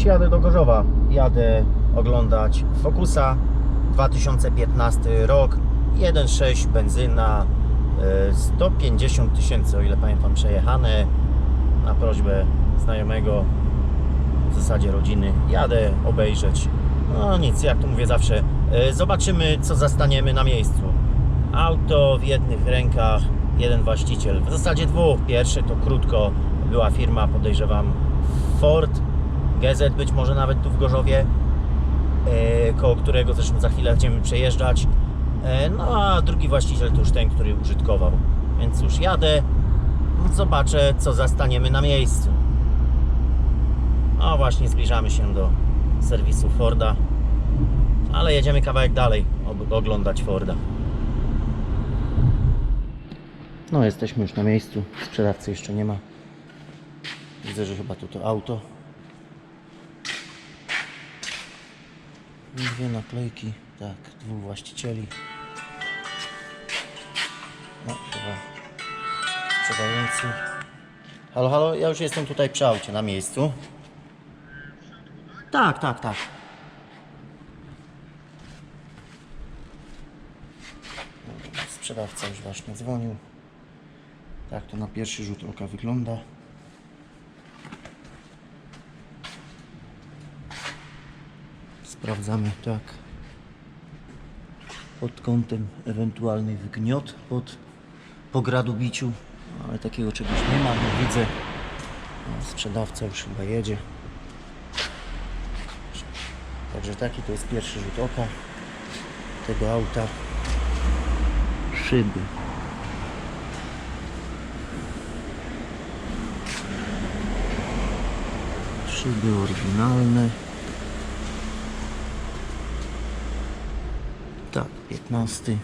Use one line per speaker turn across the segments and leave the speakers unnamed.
Dziś jadę do Gorzowa. Jadę oglądać Focusa 2015 rok 1.6 benzyna e, 150 tysięcy, o ile pamiętam, przejechane na prośbę znajomego w zasadzie rodziny. Jadę obejrzeć. No nic, jak to mówię zawsze, e, zobaczymy co zastaniemy na miejscu. Auto w jednych rękach, jeden właściciel, w zasadzie dwóch. Pierwszy to krótko była firma, podejrzewam Ford, GZ być może nawet tu w Gorzowie, e, koło którego zresztą za chwilę będziemy przejeżdżać. E, no a drugi właściciel to już ten, który użytkował. Więc już jadę, zobaczę co zastaniemy na miejscu. No właśnie zbliżamy się do serwisu Forda, ale jedziemy kawałek dalej oglądać Forda. No jesteśmy już na miejscu, sprzedawcy jeszcze nie ma. Widzę, że chyba tu to auto. Dwie naklejki, tak, dwóch właścicieli. No, chyba sprzedający. Halo, halo, ja już jestem tutaj przy aucie, na miejscu. Tak, tak, tak. Sprzedawca już właśnie dzwonił. Tak to na pierwszy rzut oka wygląda. Sprawdzamy tak pod kątem ewentualnych wgniot pod pogradu biciu, ale takiego czegoś nie ma, nie widzę. No, Sprzedawca już chyba jedzie. Także taki to jest pierwszy rzut oka tego auta. Szyby. Szyby oryginalne. Tak, 15.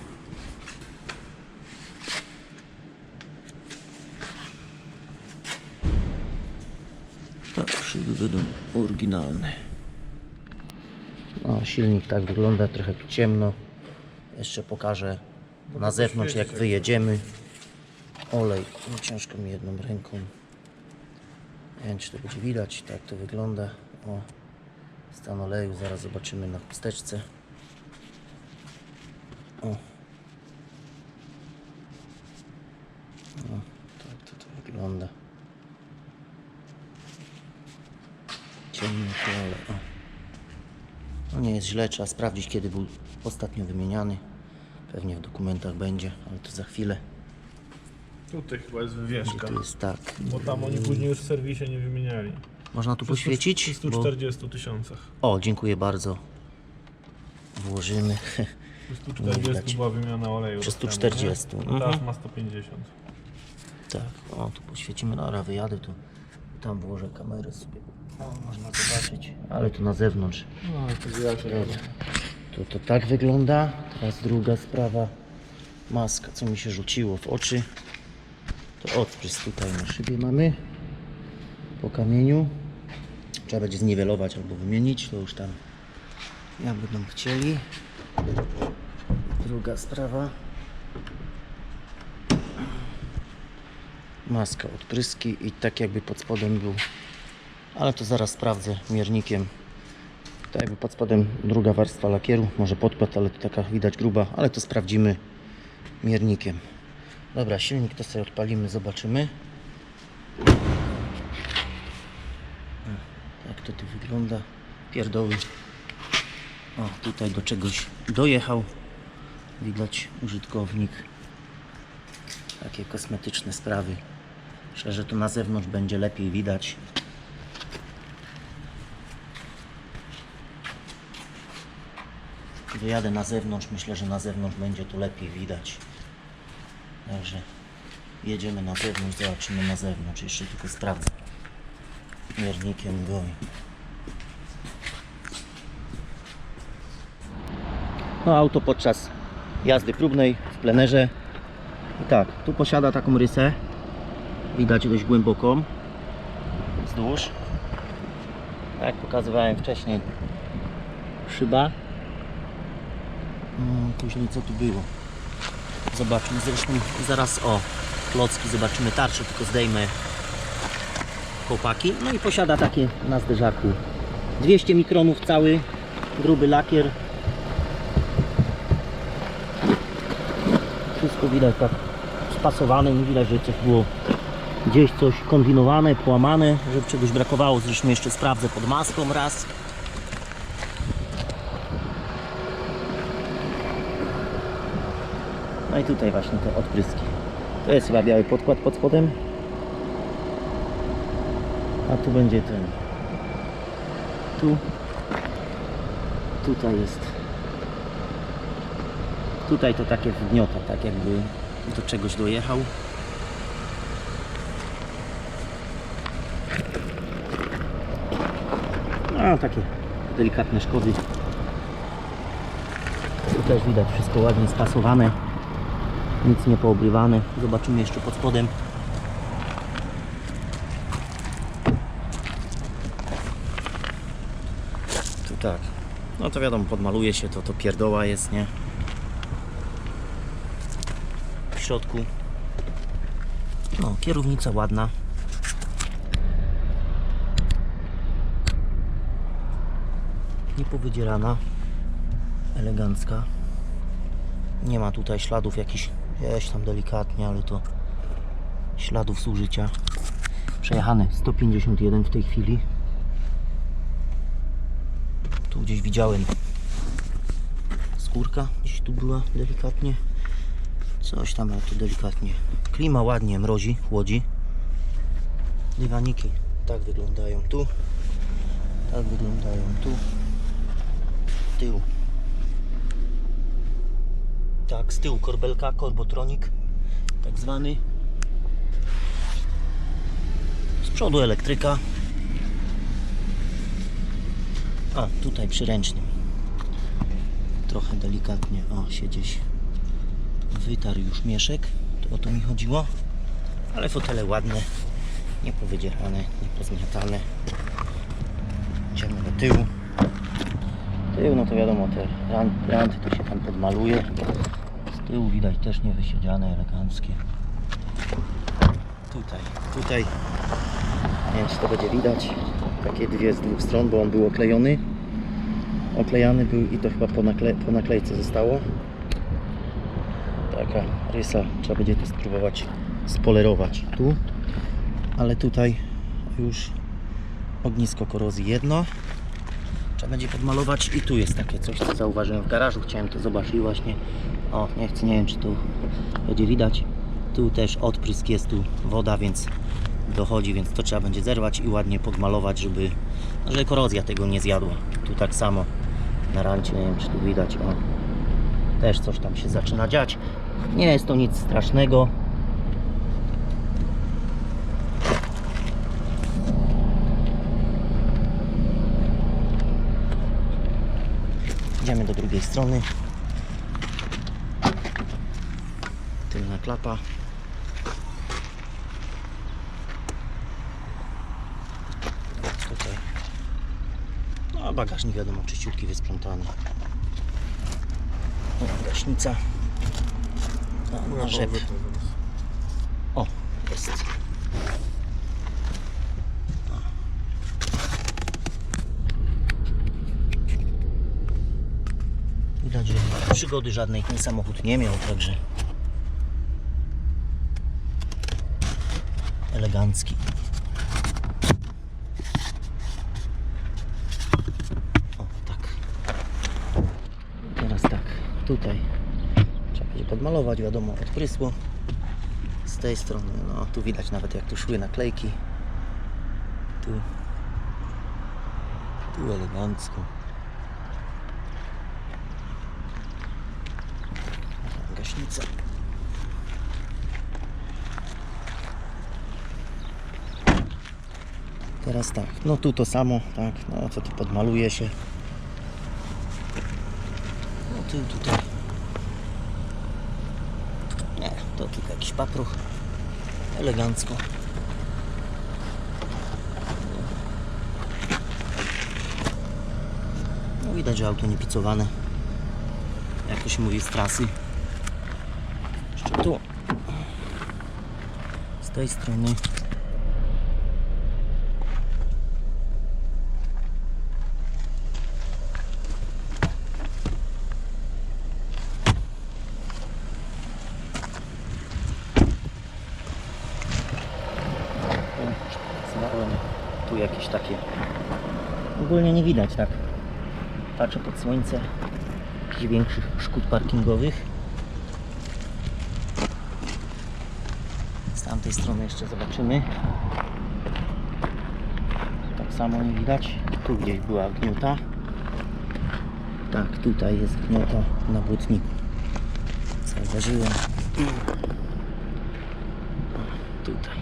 Tak, szyby będą oryginalne. No, silnik tak wygląda, trochę ciemno. Jeszcze pokażę na zewnątrz jak wyjedziemy. Olej, no ciężko mi jedną ręką. Nie wiem czy to będzie widać, tak to wygląda. O, stan oleju, zaraz zobaczymy na chusteczce. O. No, tak to, to wygląda. Ciemny. O. No nie jest źle, trzeba sprawdzić kiedy był ostatnio wymieniany. Pewnie w dokumentach będzie, ale to za chwilę.
Tutaj chyba jest wywieszka.
to jest tak.
Bo tam oni później już w serwisie nie wymieniali.
Można tu
Przy
poświecić?
Przy
Bo...
140 tysiącach.
O, dziękuję bardzo. Włożymy.
Przy
Nie widać.
140 była wymiana oleju.
Przy
rozstawiona,
140,
nie?
mhm.
Teraz ma 150.
Tak, o tu poświecimy. Dobra, wyjadę tu. Tam włożę kamerę sobie. O, można zobaczyć. Ale tu na zewnątrz.
No to
To, to tak wygląda. Teraz druga sprawa. Maska, co mi się rzuciło w oczy. To odprysk tutaj na szybie mamy. Po kamieniu. Trzeba będzie zniwelować albo wymienić. To już tam jak będą chcieli. Druga sprawa. Maska, odpryski i tak jakby pod spodem był. Ale to zaraz sprawdzę miernikiem. Tak jakby pod spodem druga warstwa lakieru, może podkład, ale to taka widać gruba, ale to sprawdzimy miernikiem. Dobra, silnik to sobie odpalimy, zobaczymy. O, Jak to tu wygląda? Pierdoły. O, tutaj do czegoś dojechał. Widać użytkownik. Takie kosmetyczne sprawy. Myślę, że tu na zewnątrz będzie lepiej widać. Wyjadę na zewnątrz, myślę, że na zewnątrz będzie tu lepiej widać. Także jedziemy na zewnątrz, zobaczymy na zewnątrz. Jeszcze tylko sprawdzę miernikiem go. No auto podczas jazdy próbnej w plenerze. I tak, tu posiada taką rysę. Widać dość głęboką. Wzdłuż. Tak jak pokazywałem wcześniej. Szyba. Mm, Później co tu było? Zobaczmy zresztą zaraz o klocki zobaczymy tarczę, tylko zdejmę chłopaki. No i posiada takie na zderzaku 200 mikronów cały, gruby lakier. Wszystko widać tak spasowane, nie widać, że coś było gdzieś coś kombinowane, połamane, żeby czegoś brakowało. Zresztą jeszcze sprawdzę pod maską raz. No i tutaj właśnie te odpryski. To jest chyba biały podkład pod spodem. A tu będzie ten. Tu. Tutaj jest. Tutaj to takie wgniota, tak jakby do czegoś dojechał. A takie delikatne szkody. Tu też widać wszystko ładnie spasowane. Nic nie poobrywane. Zobaczymy jeszcze pod spodem. Tu tak. No to wiadomo, podmaluje się to, to pierdoła jest, nie? W środku. No, kierownica ładna. Niepowydzierana. Elegancka. Nie ma tutaj śladów jakichś, jest tam delikatnie, ale to śladów zużycia. Przejechany 151 w tej chwili. Tu gdzieś widziałem skórka, gdzieś tu była delikatnie. Coś tam, tu delikatnie. Klima ładnie mrozi, chłodzi. Dywaniki tak wyglądają tu. Tak wyglądają tu. Tył. Tak, z tyłu korbelka, korbotronik tak zwany. Z przodu elektryka. A, tutaj przy ręcznym. Trochę delikatnie, o, się gdzieś wytarł już mieszek. To o to mi chodziło. Ale fotele ładne, niepowydzierane, niepozmiatane. Idziemy do tyłu. Tył, no to wiadomo, te ran- ranty to się tam podmaluje. Z tyłu widać też niewysiedziane, eleganckie. Tutaj, tutaj, nie wiem czy to będzie widać, takie dwie z dwóch stron, bo on był oklejony. Oklejany był i to chyba po, nakle po naklejce zostało. Taka rysa, trzeba będzie to spróbować spolerować tu. Ale tutaj już ognisko korozji jedno. Trzeba będzie podmalować i tu jest takie coś, co zauważyłem w garażu. Chciałem to zobaczyć właśnie. O, nie chcę, nie wiem czy tu będzie widać. Tu też odprysk jest, tu woda, więc dochodzi, więc to trzeba będzie zerwać i ładnie podmalować, żeby, żeby korozja tego nie zjadła. Tu tak samo na rancie, nie wiem czy tu widać, o. Też coś tam się zaczyna dziać. Nie jest to nic strasznego. Idziemy do drugiej strony. Tylna klapa. Tutaj. No, bagażnik wiadomo, czyściutki, wysprzątany. Gaśnica. Na rzep. O, jest. Widać, że przygody żadnej ten samochód nie miał, także elegancki. O, tak. Teraz tak, tutaj podmalować, wiadomo, odprysło. Z tej strony, no tu widać nawet jak tu szły naklejki. Tu, tu elegancko. Gaśnica. Teraz tak, no tu to samo, tak, no co tu podmaluje się. No tył tutaj. Nie, to jakiś papruch. Elegancko. No widać, że auto nie picowane. Jak to się mówi z trasy. Jeszcze tu. Z tej strony. Znałem tu jakieś takie. Ogólnie nie widać tak. Patrzę pod słońce. Jakichś większych szkód parkingowych. Z tamtej strony jeszcze zobaczymy. Tak samo nie widać. Tu gdzieś była gniota. Tak, tutaj jest gniota na błotniku. Zauważyłem. Tutaj.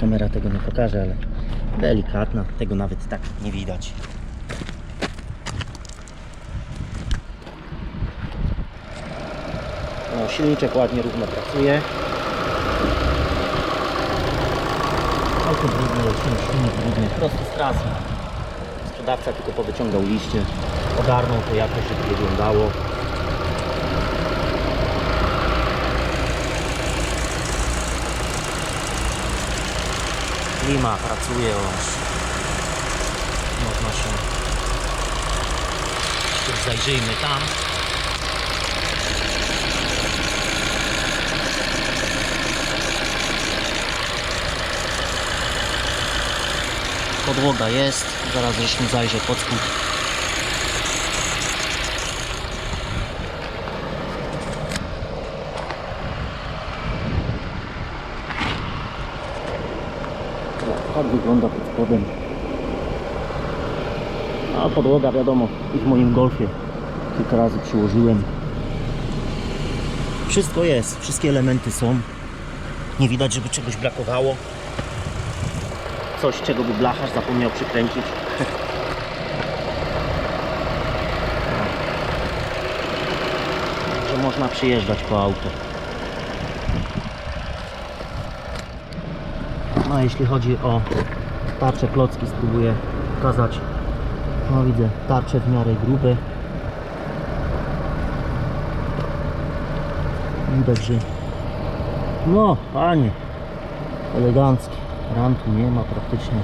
Kamera tego nie pokaże, ale delikatna. Tego nawet tak nie widać. No, silniczek ładnie równo pracuje. Auto brudne, silnik brudny, prosto z trasy. Sprzedawca tylko powyciągał liście, ogarnął to jakoś, żeby wyglądało. Klima pracuje już. Można się... Zajrzyjmy tam. Podłoga jest, zaraz żeśmy zajrzę pod spód. Tak wygląda pod spodem. A podłoga wiadomo, i w moim golfie kilka razy przyłożyłem. Wszystko jest, wszystkie elementy są. Nie widać, żeby czegoś brakowało. Coś, czego by blacharz zapomniał przykręcić. Że można przyjeżdżać po auto. No a jeśli chodzi o tarcze klocki, spróbuję pokazać. No widzę tarcze w miarę grube. Widać, że no panie eleganckie. Rantu nie ma praktycznie.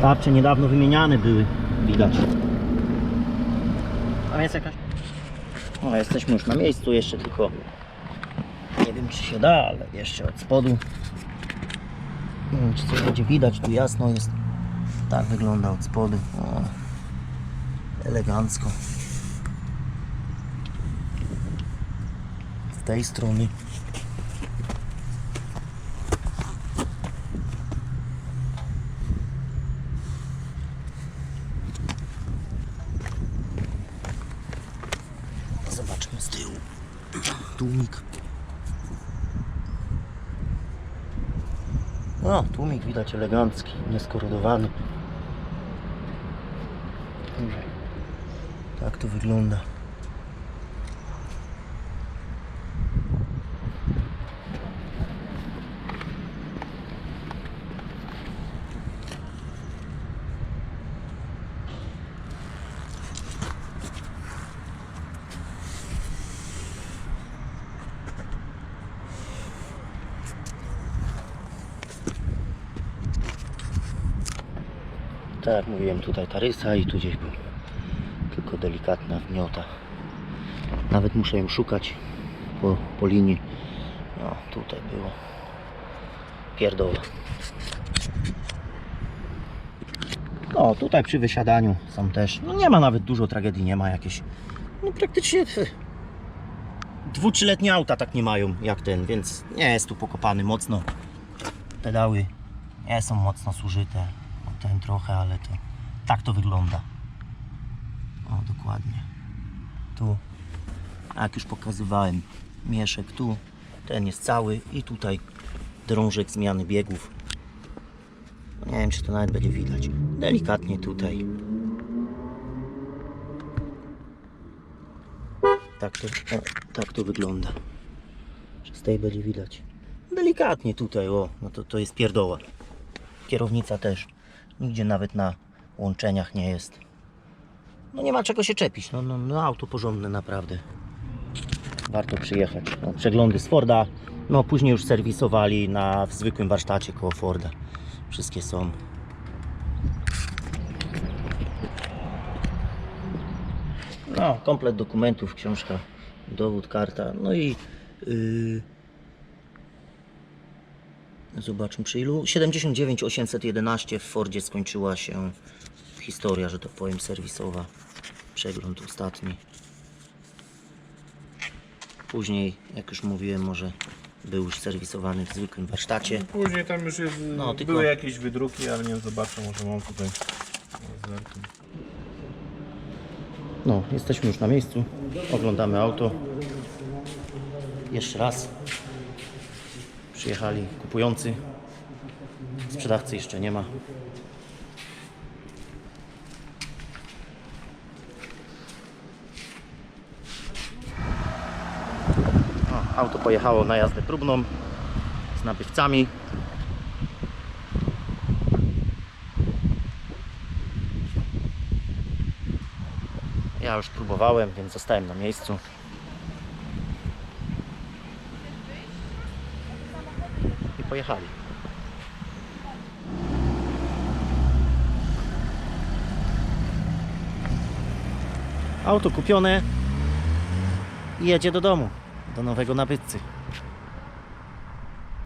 Tarcze niedawno wymieniane były, widać. Tam jest jakaś... No jesteśmy już na miejscu, jeszcze tylko nie wiem czy się da, ale jeszcze od spodu. Nie wiem czy coś będzie widać, tu jasno jest. Tak wygląda od spodu. O, elegancko. Z tej strony Zobaczmy z tyłu. Tłumik. No, tłumik widać elegancki, nieskorodowany. Dobrze. Tak to wygląda. Tak jak mówiłem, tutaj ta rysa i tu gdzieś był tylko delikatna wgniota. Nawet muszę ją szukać po, po linii. No, tutaj było. Pierdolę. No, tutaj przy wysiadaniu są też. No nie ma nawet dużo tragedii, nie ma jakieś. No praktycznie dwu, trzyletnie auta tak nie mają jak ten, więc nie jest tu pokopany mocno. Pedały nie są mocno zużyte. Ten trochę, ale to tak to wygląda. O, dokładnie. Tu, jak już pokazywałem, mieszek tu, ten jest cały i tutaj drążek zmiany biegów. Nie wiem, czy to nawet będzie widać. Delikatnie tutaj. Tak to, o, tak to wygląda. Z tej będzie widać? Delikatnie tutaj, o, no to, to jest pierdoła. Kierownica też. Nigdzie nawet na łączeniach nie jest. No nie ma czego się czepić. No, no, no auto porządne naprawdę. Warto przyjechać. No, przeglądy z Forda. No później już serwisowali na w zwykłym warsztacie koło Forda. Wszystkie są. No, komplet dokumentów, książka, dowód, karta. No i yy, Zobaczmy przy ilu. 79 811 w Fordzie skończyła się historia, że to powiem, serwisowa. Przegląd ostatni. Później, jak już mówiłem, może był już serwisowany w zwykłym warsztacie.
Później tam już jest,
No, tylko-
były jakieś wydruki, ale nie zobaczę, może mam tutaj.
No, jesteśmy już na miejscu. Oglądamy auto. Jeszcze raz. Przyjechali kupujący. Sprzedawcy jeszcze nie ma. O, auto pojechało na jazdę próbną z nabywcami. Ja już próbowałem, więc zostałem na miejscu. Pojechali. Auto kupione i jedzie do domu, do nowego nabywcy.